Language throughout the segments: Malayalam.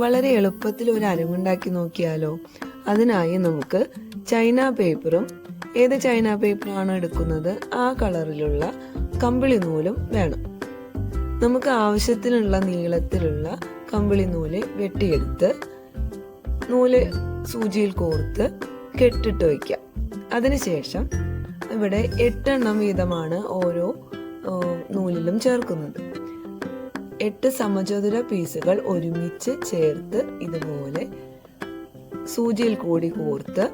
വളരെ എളുപ്പത്തിൽ ഒരു അരങ്ങുണ്ടാക്കി നോക്കിയാലോ? അതിനായി നമുക്ക് ചൈന പേപ്പറും ഏത് ചൈന പേപ്പറാണ് എടുക്കുന്നത് ആ കളറിലുള്ള കമ്പിളി നൂലും വേണം. നമുക്ക് ആവശ്യത്തിനുള്ള നീളത്തിലുള്ള കമ്പിളി നൂൽ വെട്ടിയെടുത്ത് നൂൽ സൂചിയിൽ കോർത്ത് കെട്ടിട്ട് വയ്ക്കാം. അതിനുശേഷം ഇവിടെ എട്ടെണ്ണം വീതമാണ് ഓരോ നൂലിലും ചേർക്കുന്നത്. എട്ട് സമചതുര പീസുകൾ ഒരുമിച്ച് ചേർത്ത് ഇതുപോലെ സൂചിയിൽ കൂടി കോർത്ത്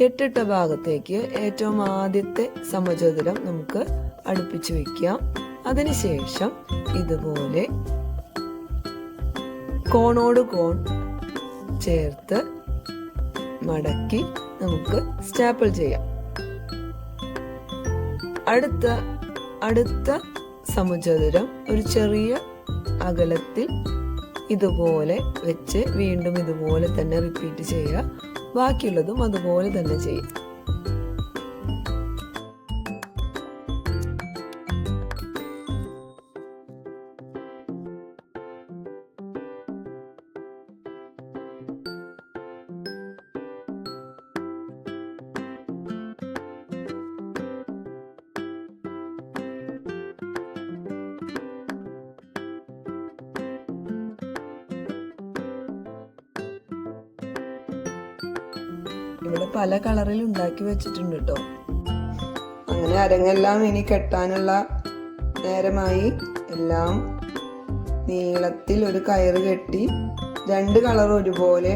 കെട്ടിട്ട ഭാഗത്തേക്ക് ഏറ്റവും ആദ്യത്തെ സമചതുരം നമുക്ക് അടുപ്പിച്ചു വെക്കാം. അതിനുശേഷം ഇതുപോലെ കോണോട് കോൺ ചേർത്ത് മടക്കി നമുക്ക് സ്റ്റാപ്പിൾ ചെയ്യാം. അടുത്ത അടുത്ത സമചതുരം ഒരു ചെറിയ അകലത്തിൽ ഇതുപോലെ വെച്ച് വീണ്ടും ഇതുപോലെ തന്നെ റിപ്പീറ്റ് ചെയ്യുക. ബാക്കിയുള്ളതും അതുപോലെ തന്നെ ചെയ്യും ഇവിടെ പല കളറിൽ ഉണ്ടാക്കി വെച്ചിട്ടുണ്ട് കേട്ടോ അങ്ങനെ അരങ്ങെല്ലാം ഇനി കെട്ടാനുള്ള നേരമായി. എല്ലാം നീളത്തിൽ ഒരു കയറ് കെട്ടി രണ്ട് കളർ ഒരുപോലെ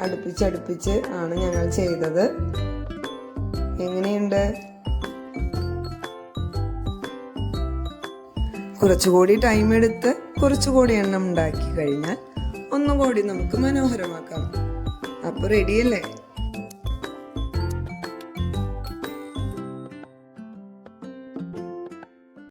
അടുപ്പിച്ചടുപ്പിച്ച് ആണ് ഞങ്ങൾ ചെയ്തത്. എങ്ങനെയുണ്ട്? കുറച്ചുകൂടി ടൈം എടുത്ത് കുറച്ചുകൂടി എണ്ണം ഉണ്ടാക്കി കഴിഞ്ഞാൽ ഒന്നുകൂടി നമുക്ക് മനോഹരമാക്കാം. അപ്പോൾ റെഡിയല്ലേ